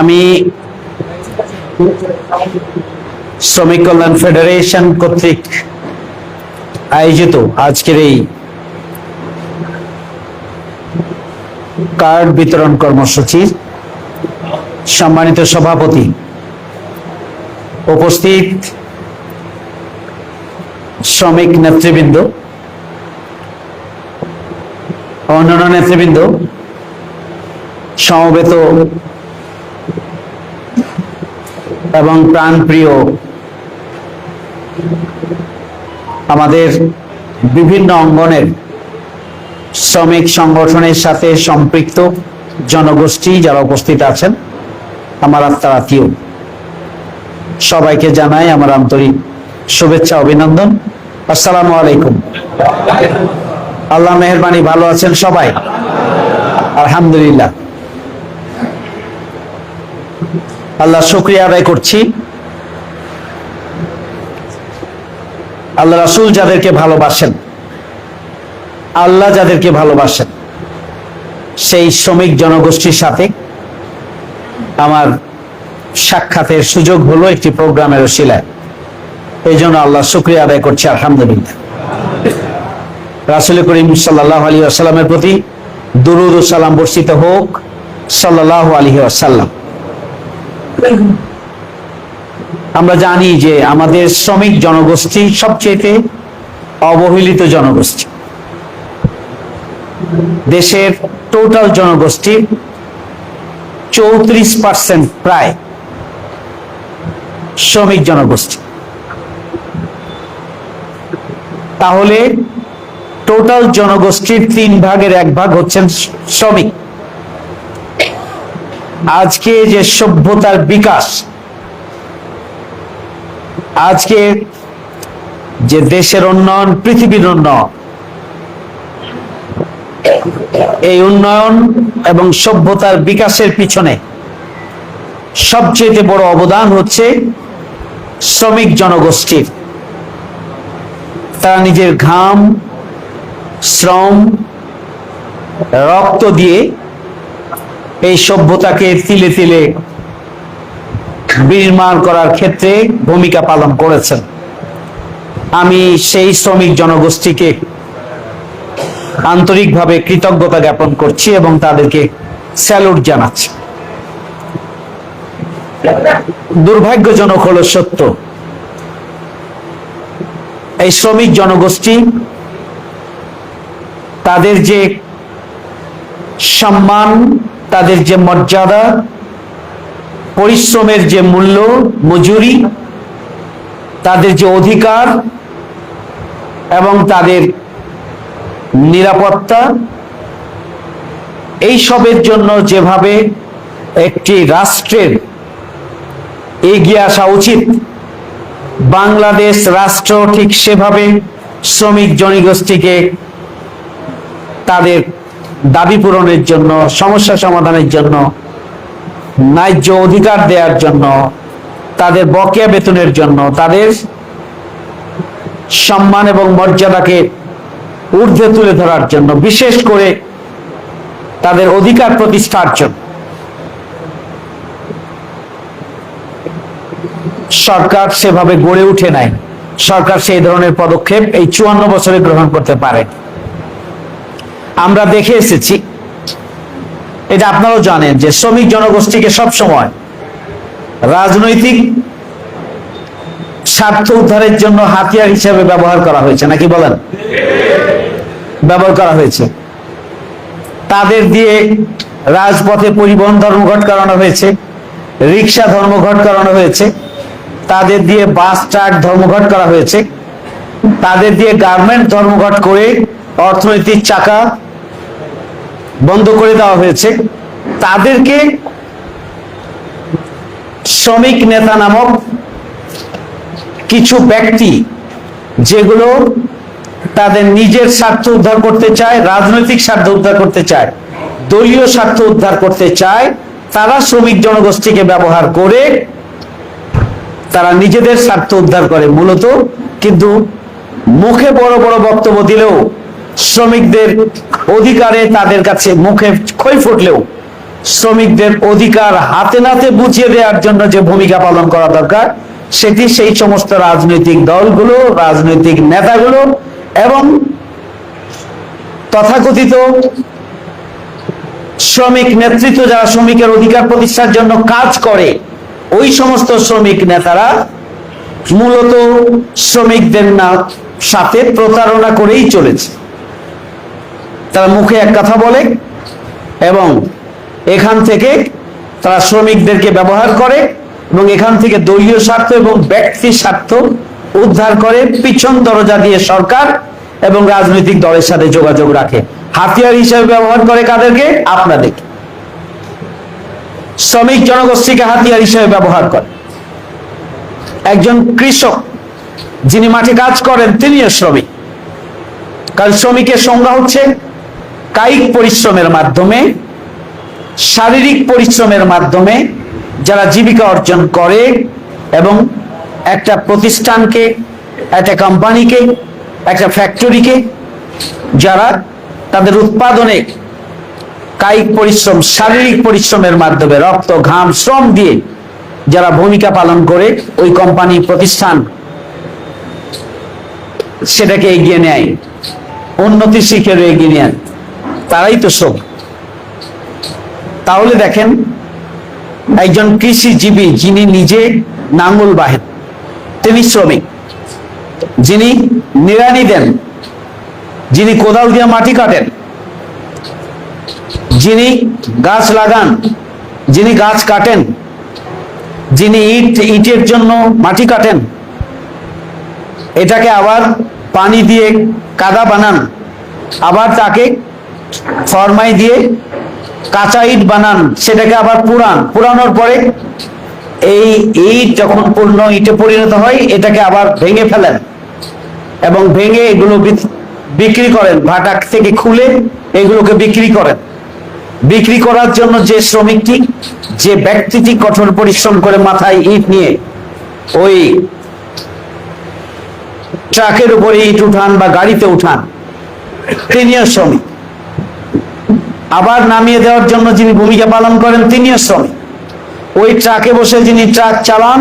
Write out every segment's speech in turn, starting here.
আমি শ্রমিক কল্যাণ ফেডারেশন কর্তৃক আয়োজিত আজকের এই কার্ড বিতরণ কর্মসূচি সম্মানিত সভাপতি উপস্থিত শ্রমিক নেতৃবৃন্দ, অন্যান্য নেতৃবৃন্দ, সমবেত এবং প্রাণপ্রিয় আমাদের বিভিন্ন অঙ্গনের শ্রমিক সংগঠনের সাথে সম্পৃক্ত জনগোষ্ঠী যারা উপস্থিত আছেন, আমার আত্মার আত্মীয়, সবাইকে জানাই আমার আন্তরিক শুভেচ্ছা, অভিনন্দন। আসসালামু আলাইকুম। আল্লাহ মেহরবানি, ভালো আছেন সবাই? আলহামদুলিল্লাহ। আল্লাহ শুক্রিয়া আদায় করছি। আল্লাহ রাসূল যাদেরকে ভালোবাসেন, আল্লাহ যাদেরকে ভালোবাসেন, সেই শ্রমিক জনগোষ্ঠীর সাথে আমার সাক্ষাতের সুযোগ হলো একটি প্রোগ্রামের শিলায় এই জন্য আল্লাহ শুক্রিয়া আদায় করছি, আলহামদুলিল্লাহ। রাসুল করিম সাল্লাহ আলী আসাল্লামের প্রতি দুরুদ সালাম বর্ষিত হোক সাল্লাহ আলী আসাল্লাম আমরা জানি যে আমাদের শ্রমিক জনগোষ্ঠী সবচেয়ে অবহেলিত জনগোষ্ঠী। দেশের টোটাল জনগোষ্ঠীর চৌত্রিশ পার্সেন্ট প্রায় শ্রমিক জনগোষ্ঠী। তাহলে টোটাল জনগোষ্ঠীর তিন ভাগের এক ভাগ হচ্ছেন শ্রমিক। আজকে যে সভ্যতার বিকাশ, আজকে যে দেশের উন্নয়ন, পৃথিবীর উন্নয়ন, এই উন্নয়ন এবং সভ্যতার বিকাশের পিছনে সবচেয়ে বড় অবদান হচ্ছে শ্রমিক জনগোষ্ঠীর। তারা নিজের ঘাম, শ্রম, রক্ত দিয়ে এই সভ্যতাকে তিলে তিলে বিনির্মাণ করার ক্ষেত্রে ভূমিকা পালন করেছেন। আমি সেই শ্রমিক জনগোষ্ঠীকে আন্তরিকভাবে কৃতজ্ঞতা জ্ঞাপন করছি এবং তাদেরকে স্যালুট জানাচ্ছি। দুর্ভাগ্যজনক হলো সত্য, এই শ্রমিক জনগোষ্ঠী তাদের যে সম্মান তাদের যে মর্যাদা, পরিশ্রমের যে মূল্য, মজুরি, তাদের যে অধিকার এবং তাদের নিরাপত্তা, এই সবের জন্য যেভাবে একটি রাষ্ট্রের এগিয়ে আসা উচিত, বাংলাদেশ রাষ্ট্র ঠিক সেভাবে শ্রমিক জনগোষ্ঠীকে তাদের দাবি পূরণের জন্য, সমস্যা সমাধানের জন্য, ন্যায্য অধিকার দেওয়ার জন্য, তাদের বকেয়া বেতনের জন্য, তাদের সম্মান এবং মর্যাদাকে ঊর্ধ্বে তুলে ধরার জন্য, বিশেষ করে তাদের অধিকার প্রতিষ্ঠার জন্য। সরকার সেভাবে গড়ে উঠে নাই। সরকার সেই ধরনের পদক্ষেপ এই চুয়ান্ন বছরে গ্রহণ করতে পারে আমরা দেখে এসেছি। এটা আপনারাও জানেন যে শ্রমিক জনগোষ্ঠীকে সব সময় রাজনৈতিক স্বার্থ উদ্ধারের জন্য হাতিয়ার হিসেবে ব্যবহার করা হয়েছে, নাকি বলেন? ব্যবহার করা হয়েছে। তাদের দিয়ে রাজপথে পরিবহন ধর্মঘট করানো হয়েছে, রিক্সা ধর্মঘট করানো হয়েছে, তাদের দিয়ে বাস, ট্রাক ধর্মঘট করা হয়েছে, তাদের দিয়ে গার্মেন্ট ধর্মঘট করে অর্থনৈতিক চাকা বন্ধ করে দেওয়া হয়েছে। তাদেরকে শ্রমিক নেতা নামক কিছু ব্যক্তি যেগুলো তাদের নিজের স্বার্থ উদ্ধার করতে চায়, রাজনৈতিক স্বার্থ উদ্ধার করতে চায়, দলীয় স্বার্থ উদ্ধার করতে চায়, তারা শ্রমিক জনগোষ্ঠীকে ব্যবহার করে তারা নিজেদের স্বার্থ উদ্ধার করে মূলত। কিন্তু মুখে বড় বড় বক্তব্য দিলেও শ্রমিকদের অধিকারে তাদের কাছে মুখে ক্ষয় ফুটলেও শ্রমিকদের অধিকার হাতে নাতে বুঝিয়ে দেওয়ার জন্য যে ভূমিকা পালন করা দরকার, সেটি সেই সমস্ত রাজনৈতিক দলগুলো, রাজনৈতিক নেতাগুলো এবং তথাকথিত শ্রমিক নেতৃত্ব যারা শ্রমিকের অধিকার প্রতিষ্ঠার জন্য কাজ করে, ওই সমস্ত শ্রমিক নেতারা মূলত শ্রমিকদের না সাথে প্রতারণা করেই চলেছে। তারা মুখে এক কথা বলে এবং এখান থেকে তারা শ্রমিকদেরকে ব্যবহার করে এবং এখান থেকে দলীয় স্বার্থ এবং ব্যক্তি স্বার্থ উদ্ধার করে পিছন দরজা দিয়ে সরকার এবং রাজনৈতিক দলের সাথে যোগাযোগ রাখে। হাতিয়ার হিসেবে ব্যবহার করে কাদেরকে? আপনাদেরকে শ্রমিক জনগোষ্ঠীকে হাতিয়ার হিসেবে ব্যবহার করে। একজন কৃষক, যিনি মাঠে কাজ করেন, তিনিও শ্রমিক। কারণ শ্রমিকের সংজ্ঞা হচ্ছে কায়িক পরিশ্রমের মাধ্যমে, শারীরিক পরিশ্রমের মাধ্যমে যারা জীবিকা অর্জন করে এবং একটা প্রতিষ্ঠানকে, একটা কোম্পানিকে, একটা ফ্যাক্টরিকে, যারা তাদের উৎপাদনে কায়িক পরিশ্রম, শারীরিক পরিশ্রমের মাধ্যমে রক্ত, ঘাম, শ্রম দিয়ে যারা ভূমিকা পালন করে, ওই কোম্পানি, প্রতিষ্ঠান সেটাকে এগিয়ে নেয়। উন্নতির শিখে এগিয়ে নেয়। তারাই তো শ্রম। তাহলে দেখেন, একজন কৃষিজীবী যিনি নিজে নাঙ্গল বাহেন, তিনি শ্রমিক। যিনি নিড়ানি দেন, যিনি কোদাল দিয়ে মাটি কাটেন, যিনি গাছ লাগান, যিনি গাছ কাটেন, যিনি ইট, ইটের জন্য মাটি কাটেন, এটাকে আবার পানি দিয়ে কাদা বানান, আবার তাকে ফরমাই দিয়ে কাঁচা ইট বানান, সেটাকে আবার পুরান। পুরানোর পরে এই ইট যখন পূর্ণ ইটে পরিণত হয়, এটাকে আবার ভেঙে ফেলেন এবং ভেঙে এগুলো বিক্রি করেন, ভাটা থেকে খুলে এগুলোকে বিক্রি করেন। বিক্রি করার জন্য যে শ্রমিকটি, যে ব্যক্তিটি কঠোর পরিশ্রম করে মাথায় ইট নিয়ে ওই ট্রাকের উপরে ইট উঠান বা গাড়িতে উঠান, তিনিও শ্রমিক। আবার নামিয়ে দেওয়ার জন্য যিনি ভূমিকা পালন করেন তিনিও শ্রমিক। ওই ট্রাকে বসে যিনি ট্রাক চালান,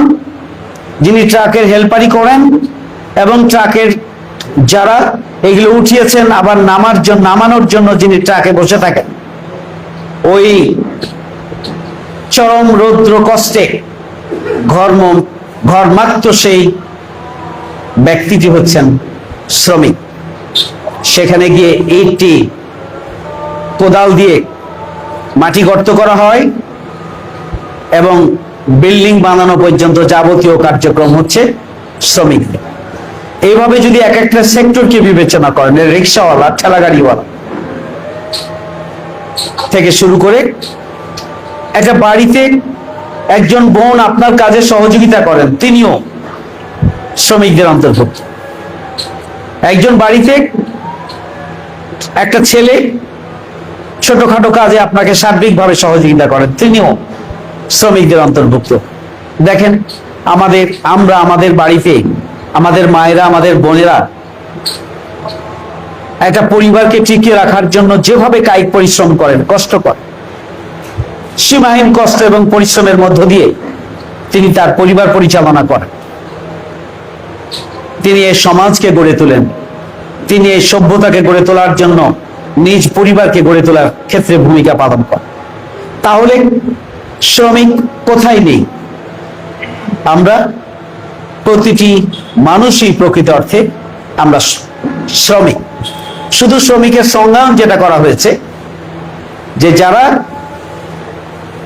যিনি ট্রাকের হেল্পারি করেন এবং ট্রাকের যারা এগুলো উঠিয়েছেন, আবার নামার জন্য নামানোর জন্য যিনি ট্রাকে বসে থাকেন। ওই চরম রৌদ্র কষ্টে ঘর্ম ঘরমাত্র সেই ব্যক্তিটি হচ্ছেন শ্রমিক। সেখানে গিয়ে ইটটি কোদাল দিয়ে মাটি গর্ত করা হয় এবং বিল্ডিং বানানো পর্যন্ত যাবতীয় কার্যক্রম হচ্ছে শ্রমিকদের এইভাবে যদি এক একটা সেক্টরকে বিবেচনা করেন, রিক্সাওয়ালা ঠেলা গাড়িওয়ালা থেকে শুরু করে একটা বাড়িতে একজন বোন আপনার কাজে সহযোগিতা করেন, তিনিও শ্রমিকদের অন্তর্ভুক্ত। একজন বাড়িতে একটা ছেলে ছোটখাটো কাজে আপনাকে সার্বিকভাবে সহযোগিতা করেন। তিনিও শ্রমিকদের অন্তর্ভুক্ত। দেখেন, আমাদের, আমরা আমাদের বাড়িতে, আমাদের মায়েরা, আমাদের বোনেরা একটা পরিবারকে টিকিয়ে রাখার জন্য যেভাবে কায়িক পরিশ্রম করেন, কষ্ট করেন, সীমাহীন কষ্ট এবং পরিশ্রমের মধ্য দিয়ে তিনি তার পরিবার পরিচালনা করেন। তিনি এই সমাজকে গড়ে তোলেন। তিনি এই সভ্যতাকে গড়ে তোলার জন্য নিজ পরিবারকে গড়ে তোলার ক্ষেত্রে ভূমিকা পালন করে। তাহলে শ্রমিক কোথায় নেই? আমরা প্রতিটি মানুষই প্রকৃত অর্থে আমরা শ্রমিক। শুধু শ্রমিকের সংজ্ঞান যেটা করা হয়েছে, যে যারা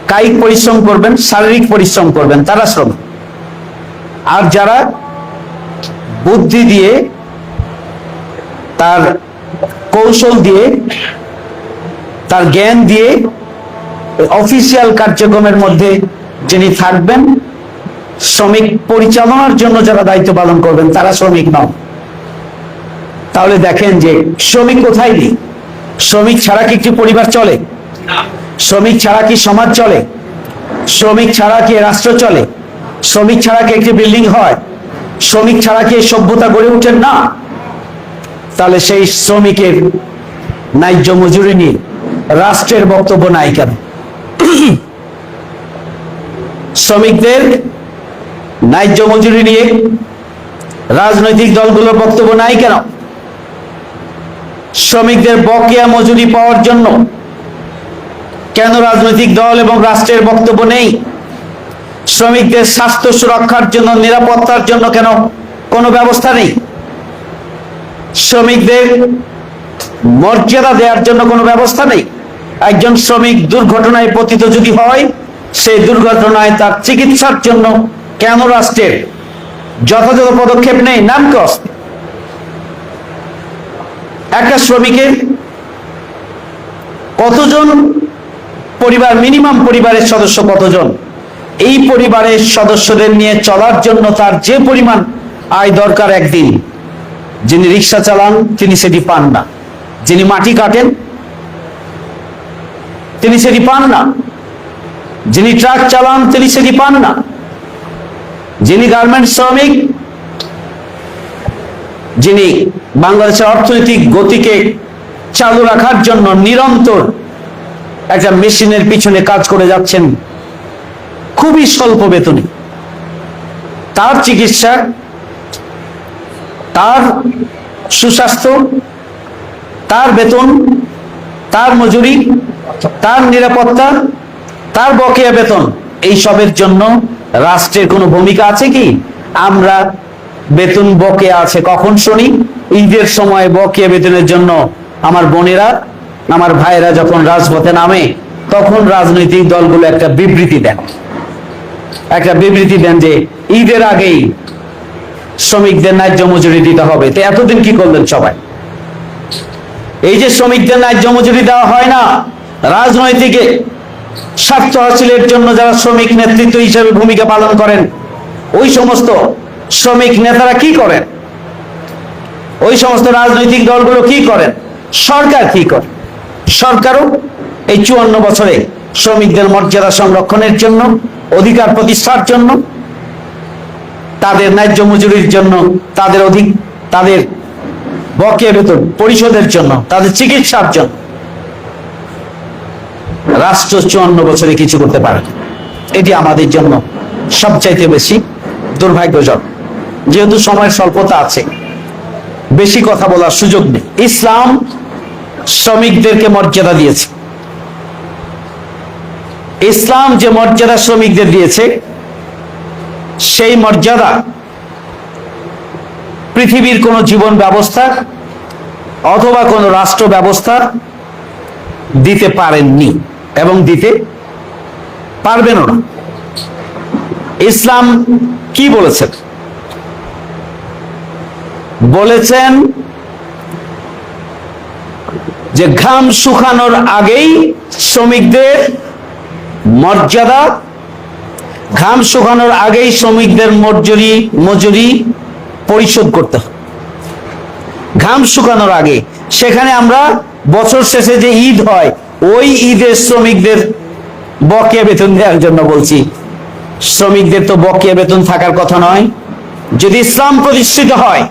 কায়িক পরিশ্রম করবেন, শারীরিক পরিশ্রম করবেন, তারা শ্রমিক। আর যারা বুদ্ধি দিয়ে তার কৌশল দিয়ে, তার জ্ঞান দিয়ে অফিসিয়াল কার্যক্রমের মধ্যে যিনি থাকবেন, শ্রমিক পরিচালনার জন্য যারা দায়িত্ব পালন করবেন, তারা শ্রমিক নন। তাহলে দেখেন যে শ্রমিক কোথায় নেই? শ্রমিক ছাড়া কি একটি পরিবার চলে? শ্রমিক ছাড়া কি সমাজ চলে? শ্রমিক ছাড়া কি রাষ্ট্র চলে? শ্রমিক ছাড়া কি একটি বিল্ডিং হয়? শ্রমিক ছাড়া কি সভ্যতা গড়ে ওঠেন না। তাহলে সেই শ্রমিকের ন্যায্য মজুরি নিয়ে রাষ্ট্রের বক্তব্য নাই কেন? শ্রমিকদের ন্যায্য মজুরি নিয়ে রাজনৈতিক দলগুলোর বক্তব্য নাই কেন? শ্রমিকদের বকেয়া মজুরি পাওয়ার জন্য কেন রাজনৈতিক দল এবং রাষ্ট্রের বক্তব্য নেই? শ্রমিকদের স্বাস্থ্য সুরক্ষার জন্য, নিরাপত্তার জন্য কেন কোনো ব্যবস্থা নেই? শ্রমিকদের মর্যাদা দেওয়ার জন্য কোনো ব্যবস্থা নেই। একজন শ্রমিক দুর্ঘটনায় পতিত যদি হয় সেই দুর্ঘটনায় তার চিকিৎসার জন্য কেন রাষ্ট্রের যথাযথ পদক্ষেপ নেই? নাম কষ্ট একটা শ্রমিকের কতজন পরিবার, মিনিমাম পরিবারের সদস্য কতজন? এই পরিবারের সদস্যদের নিয়ে চলার জন্য তার যে পরিমাণ আয় দরকার একদিন। যিনি রিক্সা চালান, তিনি সেটি পান না। যিনি মাটি কাটেন, তিনি সেটি পান না। যিনি ট্রাক চালান, তিনি সেটি পান না। যিনি গার্মেন্টস শ্রমিক, যিনি বাংলাদেশের অর্থনৈতিক গতিকে চালু রাখার জন্য নিরন্তর একটা মেশিনের পিছনে কাজ করে যাচ্ছেন, খুবই স্বল্প বেতনে। তার চিকিৎসা তার সুস্বাস্থ্য, তার বেতন, তার মজুরি, তার নিরাপত্তা, তার বকেয়া বেতন এই সবের জন্য রাষ্ট্রের কোনো ভূমিকা আছে কি? আমরা বেতন বকেয়া আছে কখন শুনি? ঈদের সময় বকেয়া বেতনের জন্য আমার বোনেরা, আমার ভাইরা যখন রাজপথে নামে, তখন রাজনৈতিক দলগুলো একটা বিবৃতি দেন। একটা বিবৃতি দেন যে ঈদের আগেই শ্রমিকদের ন্যায্য মজুরি দিতে হবে। তো এতদিন কি করলেন সবাই? এই যে শ্রমিকদের ন্যায্য মজুরি দেওয়া হয় না, রাজনৈতিক স্বার্থ হাসিলের জন্য যারা শ্রমিক নেতৃত্ব হিসেবে ভূমিকা পালন করেন, ওই সমস্ত শ্রমিক নেতারা কি করেন? ওই সমস্ত রাজনৈতিক দলগুলো কি করেন? সরকার কি করে? সরকারও এই চুয়ান্ন বছরে শ্রমিকদের মর্যাদা সংরক্ষণের জন্য, অধিকার প্রতিষ্ঠার জন্য তাদের ন্যায্য মজুরির জন্য, তাদের অধিক, তাদের বকেয়া বেতন পরিশোধের জন্য, তাদের চিকিৎসার জন্য। রাষ্ট্র চুয়ান্ন বছরে কিছু করতে পারে এটি আমাদের জন্য সবচাইতে বেশি দুর্ভাগ্যজনক। যেহেতু সময়ের স্বল্পতা আছে, বেশি কথা বলার সুযোগ নেই। ইসলাম শ্রমিকদেরকে মর্যাদা দিয়েছে। ইসলাম যে মর্যাদা শ্রমিকদের দিয়েছে সেই মর্যাদা পৃথিবীর কোন জীবন ব্যবস্থা অথবা কোন রাষ্ট্র ব্যবস্থা দিতে পারেননি এবং দিতে পারবেনও না। ইসলাম কি বলেছেন? বলেছেন যে ঘাম শুকানোর আগেই শ্রমিকদের মর্যাদা ঘাম শুকানোর আগেই শ্রমিকদের মজুরি মজুরি পরিশোধ করতে হবে ঘাম শুকানোর আগে। সেখানে আমরা বছর শেষে যে ঈদ হয়, ওই ঈদের শ্রমিকদের বকেয়া বেতন দেওয়ার জন্য বলছি। শ্রমিকদের তো বকেয়া বেতন থাকার কথা নয়। যদি ইসলাম প্রতিষ্ঠিত হয়,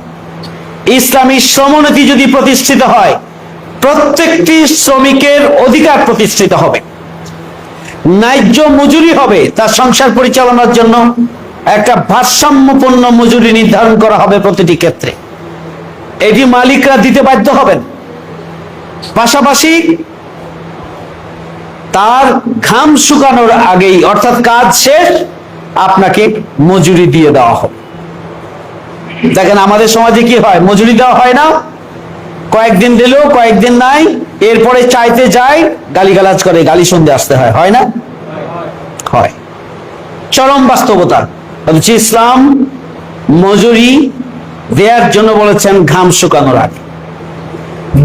ইসলামী শ্রমনীতি যদি প্রতিষ্ঠিত হয়, প্রত্যেকটি শ্রমিকের অধিকার প্রতিষ্ঠিত হবে। ন্যায্য মজুরি হবে তার সংসার পরিচালনার জন্য একটা ভারসাম্যপূর্ণ মজুরি নির্ধারণ করা হবে প্রতিটি ক্ষেত্রে। এটি মালিকরা দিতে বাধ্য হবেন। পাশাপাশি তার ঘাম শুকানোর আগেই, অর্থাৎ কাজ শেষ, আপনাকে মজুরি দিয়ে দেওয়া হবে দেখেন, আমাদের সমাজে কি হয়? মজুরি দেওয়া হয় না। কয়েকদিন দিলেও কয়েকদিন নাই এরপরে চাইতে যায় গালিগালাজ করে, গালি শুনতে আসতে হয় হয় না? হয়। চরম বাস্তবতা। অথচ ইসলাম, মজুরি দেওয়ার জন্য বলেছেন ঘাম শুকানোর আগে।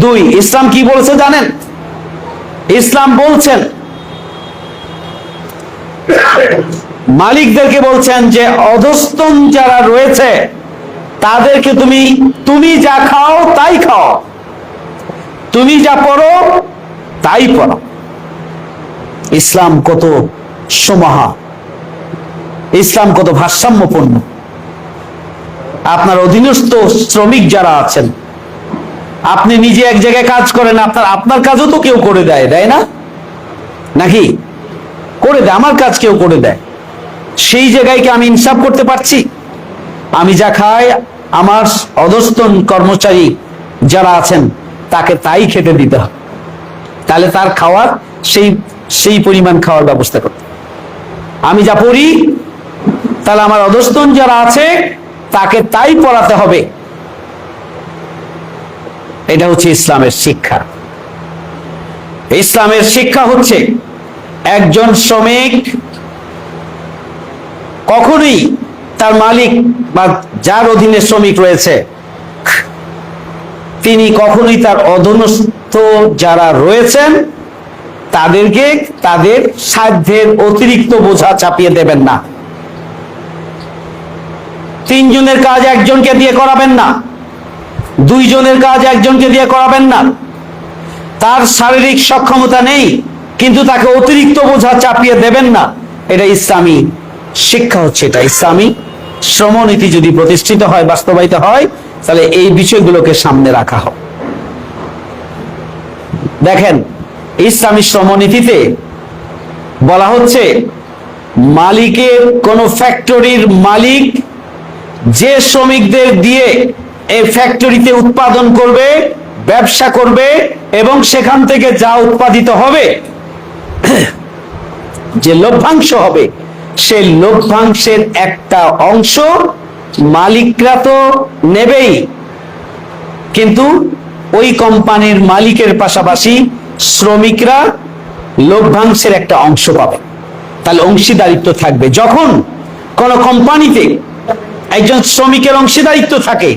দুই, ইসলাম কি বলেছে জানেন? ইসলাম বলছেন, মালিকদেরকে বলছেন যে অধস্তন যারা রয়েছে, তাদেরকে তুমি তুমি যা খাও, তাই খাও। তুমি যা পড়ো, তাই পড়ো। ইসলাম কত সমাহা, ইসলাম কত ভারসাম্যপূর্ণ। আপনার অধীনস্থ শ্রমিক যারা আছেন, আপনি নিজে এক জায়গায় কাজ করেন, আপনার আপনার কাজও তো কেউ করে দেয় দেয় না? নাকি? করে দেয়, আমার কাজ কেউ করে দেয়। সেই জায়গায় কি আমি ইনসাফ করতে পারছি? আমি যা খাই, আমার অধস্তন কর্মচারী যারা আছেন তাকে তাই খেতে দিতে হবে। তাহলে তার খাওয়ার সেই সেই পরিমাণ খাওয়ার ব্যবস্থা করতে আমি যা পড়ি, তাহলে আমার অধস্তন যারা আছে, তাকে তাই পড়াতে হবে। এটা হচ্ছে ইসলামের শিক্ষা। ইসলামের শিক্ষা হচ্ছে একজন শ্রমিক কখনোই তার মালিক বা যার অধীনে শ্রমিক রয়েছে তিনি কখনোই তার অধীনস্থ যারা রয়েছেন, তাদেরকে তাদের সাধ্যের অতিরিক্ত বোঝা চাপিয়ে দেবেন না। তিনজনের কাজ একজনকে দিয়ে করাবেন না। দুইজনের কাজ একজনকে দিয়ে করাবেন না। তার শারীরিক সক্ষমতা নেই, কিন্তু তাকে অতিরিক্ত বোঝা চাপিয়ে দেবেন না। এটা ইসলামী শিক্ষা হচ্ছে এটা। ইসলামী শ্রমনীতি যদি প্রতিষ্ঠিত হয়, বাস্তবায়িত হয় তাহলে এই বিষয়গুলোকে সামনে রাখা হয় দেখেন, ইসলামী শ্রমনীতিতে বলা হচ্ছে, মালিকের কোন ফ্যাক্টরির মালিক যে শ্রমিকদের দিয়ে এই ফ্যাক্টরিতে উৎপাদন করবে, ব্যবসা করবে এবং সেখান থেকে যা উৎপাদিত হবে, যে লভ্যাংশ হবে, সেই লভ্যাংশের একটা অংশ মালিকরা তো নেবেই, কিন্তু ওই কোম্পানির মালিকের পাশাপাশি শ্রমিকরা লভ্যাংশের একটা অংশ পাবে। তাহলে অংশীদারিত্ব থাকবে। যখন কোন কোম্পানিতে একজন শ্রমিকের অংশীদারিত্ব থাকে,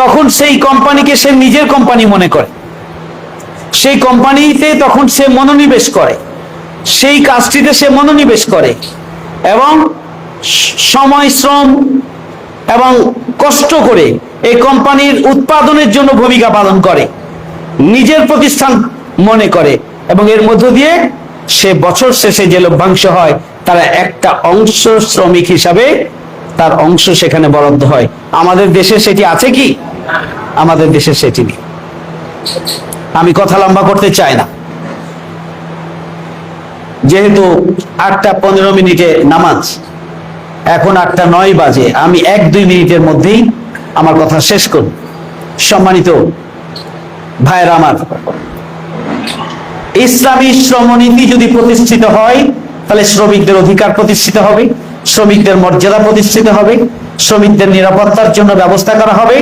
তখন সেই কোম্পানিকে সে নিজের কোম্পানি মনে করে। সেই কোম্পানিতে তখন সে মনোনিবেশ করে। সেই কাজটিতে সে মনোনিবেশ করে এবং সময়, শ্রম এবং কষ্ট করে এই কোম্পানির উৎপাদনের জন্য ভূমিকা পালন করে, নিজের প্রতিষ্ঠান মনে করে এবং এর মধ্য দিয়ে সে বছর শেষে যে লভ্যাংশ হয়, তারা একটা অংশ শ্রমিক হিসাবে তার অংশ সেখানে বরাদ্দ হয়। আমাদের দেশে সেটি আছে কি? আমাদের দেশে সেটি নেই। আমি কথা লম্বা করতে চাই না। যেহেতু আটটা পনেরো মিনিটে নামাজ এখন আটটা নয় বাজে। আমি এক দুই মিনিটের মধ্যেই আমার কথা শেষ করব। সম্মানিত ভাইয়ের আমার, ইসলামী শ্রমনীতি যদি প্রতিষ্ঠিত হয়, তাহলে শ্রমিকদের অধিকার প্রতিষ্ঠিত হবে, শ্রমিকদের মর্যাদা প্রতিষ্ঠিত হবে, শ্রমিকদের নিরাপত্তার জন্য ব্যবস্থা করা হবে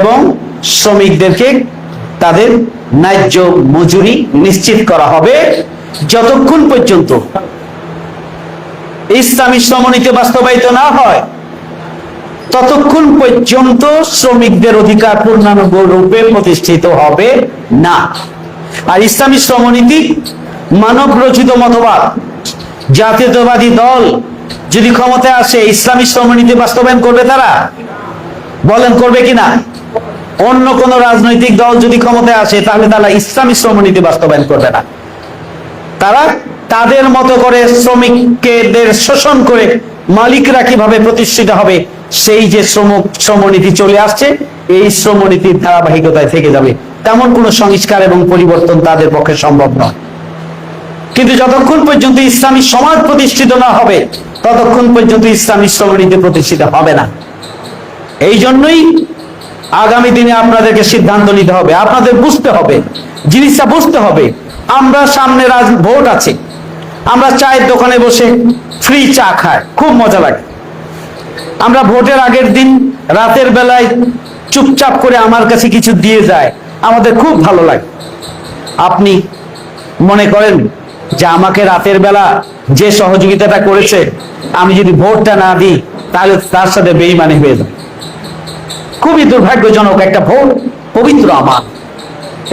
এবং শ্রমিকদেরকে তাদের ন্যায্য মজুরি নিশ্চিত করা হবে। যতক্ষণ পর্যন্ত ইসলামী শ্রমনীতি বাস্তবায়িত না হয়, ততক্ষণ পর্যন্ত শ্রমিকদের অধিকার পূর্ণাঙ্গ রূপে প্রতিষ্ঠিত হবে না। আর ইসলামী শ্রমনীতি মানব রচিত মতবাদ, জাতীয়তাবাদী দল যদি ক্ষমতায় আসে, ইসলামী শ্রমনীতি বাস্তবায়ন করবে তারা? বলেন, করবে কিনা? অন্য কোন রাজনৈতিক দল যদি ক্ষমতায় আসে, তাহলে তারা ইসলামী শ্রমনীতি বাস্তবায়ন করবে না। তারা তাদের মতো করে শ্রমিকদের শোষণ করে মালিকরা কীভাবে প্রতিষ্ঠিত হবে, সেই যে শ্রম শ্রমনীতি চলে আসছে, এই শ্রমনীতির ধারাবাহিকতায় থেকে যাবে। তেমন কোনো সংস্কার এবং পরিবর্তন তাদের পক্ষে সম্ভব নয়। কিন্তু যতক্ষণ পর্যন্ত ইসলামী সমাজ প্রতিষ্ঠিত না হবে, ততক্ষণ পর্যন্ত ইসলামী শ্রমনীতি প্রতিষ্ঠিত হবে না। এই জন্যই আগামী দিনে আপনাদেরকে সিদ্ধান্ত নিতে হবে, আপনাদের বুঝতে হবে, জিনিসটা বুঝতে হবে। আমরা সামনে রাজ ভোট আছে। আমরা চায়ের দোকানে বসে ফ্রি চা খাই, খুব মজা লাগে। আমরা ভোটের আগের দিন রাতের বেলায় চুপচাপ করে আমার কাছে কিছু দিয়ে যায়, আমাদের খুব ভালো লাগে। আপনি মনে করেন যে আমাকে রাতের বেলা যে সহযোগিতাটা করেছে, আমি যদি ভোটটা না দিই, তাহলে তার সাথে বেইমানি হয়ে যাবে। খুবই দুর্ভাগ্যজনক একটা ভোট, পবিত্র আমার।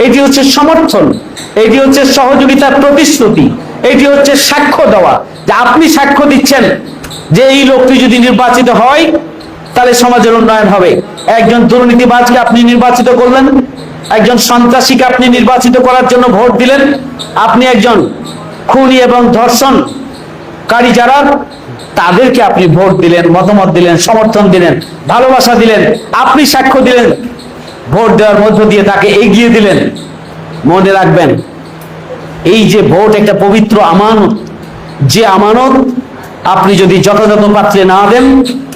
এটি হচ্ছে সমর্থন, এটি হচ্ছে সহযোগিতার প্রতিশ্রুতি। এটি হচ্ছে সাক্ষ্য দেওয়া। যে আপনি সাক্ষ্য দিচ্ছেন যে এই লোকটি যদি নির্বাচিত হয়, তাহলে সমাজের উন্নয়ন হবে। একজন দুর্নীতিবাজকে আপনি নির্বাচিত করলেন, একজন সন্ত্রাসীকে আপনি নির্বাচিত করার জন্য ভোট দিলেন, আপনি একজন খুনি এবং ধর্ষণ ধর্ষণকারী যারা, তাদেরকে আপনি ভোট দিলেন, মতামত দিলেন, সমর্থন দিলেন, ভালোবাসা দিলেন, আপনি সাক্ষ্য দিলেন, ভোট দেওয়ার মধ্য দিয়ে তাকে এগিয়ে দিলেন। মনে রাখবেন এই যে ভোট একটা পবিত্র আমানত, যে আমানত আপনি যদি যথাযথ পাত্রে না দেন,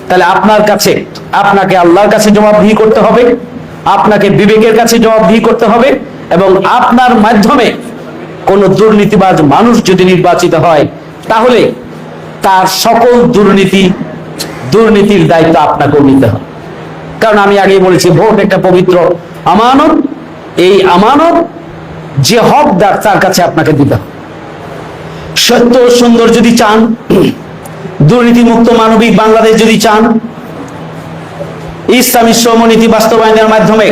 তাহলে আপনার কাছে, আপনাকে আল্লাহর কাছে জবাবদিহি করতে হবে, আপনাকে বিবেকের কাছে জবাবদিহি করতে হবে, এবং আপনার মাধ্যমে কোন দুর্নীতিবাজ মানুষ যদি নির্বাচিত হয়, তাহলে তার সকল দুর্নীতি, দুর্নীতির দায়িত্ব আপনাকেও নিতে হবে। কারণ আমি আগেই বলেছি, ভোট একটা পবিত্র আমানত, এই আমানত যে হকদার তার কাছে আপনাকে দিতে হবে। সত্য সুন্দর যদি চান, দুর্নীতিমুক্ত মানবিক বাংলাদেশ যদি চান, ইসলামী শ্রমনীতি বাস্তবায়নের মাধ্যমে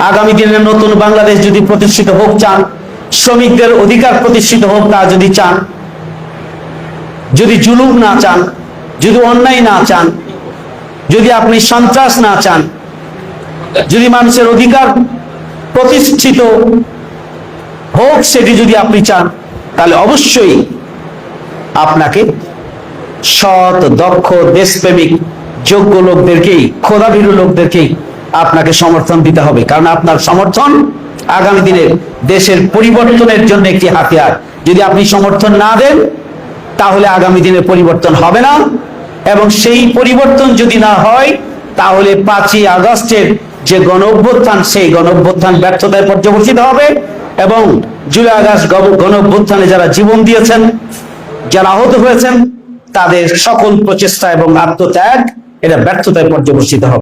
আগামী দিনের নতুন বাংলাদেশ যদি প্রতিষ্ঠিত হোক, চান, শ্রমিকদের অধিকার প্রতিষ্ঠিত হোক, তা যদি চান, যদি জুলুম না চান, যদি অন্যায় না চান, যদি আপনি সন্ত্রাস না চান, যদি মানুষের অধিকার প্রতিষ্ঠিত হোক সেটি যদি আপনি চান, তাহলে অবশ্যই আপনাকে সৎ, দক্ষ, দেশপ্রেমিক, যোগ্য লোকদেরকেই, খোদাভীরু লোকদেরকেই আপনাকে সমর্থন দিতে হবে। কারণ আপনার সমর্থন আগামী দিনের দেশের পরিবর্তনের জন্য একটি হাতিয়ার। যদি আপনি সমর্থন না দেন, তাহলে আগামী দিনে পরিবর্তন হবে না। এবং সেই পরিবর্তন যদি না হয়, তাহলে পাঁচই আগস্টের যে গণ অভ্যুত্থান সেই গণ অভ্যুত্থান ব্যর্থতায় পর্যবসিত হবে। এবং জুলাই আগস্ট গণ- গণ অভ্যুত্থানে যারা জীবন দিয়েছেন, যারা আহত হয়েছেন, তাদের সকল প্রচেষ্টা এবং আত্মত্যাগ, এটা ব্যর্থতায় পর্যবসিত হবে।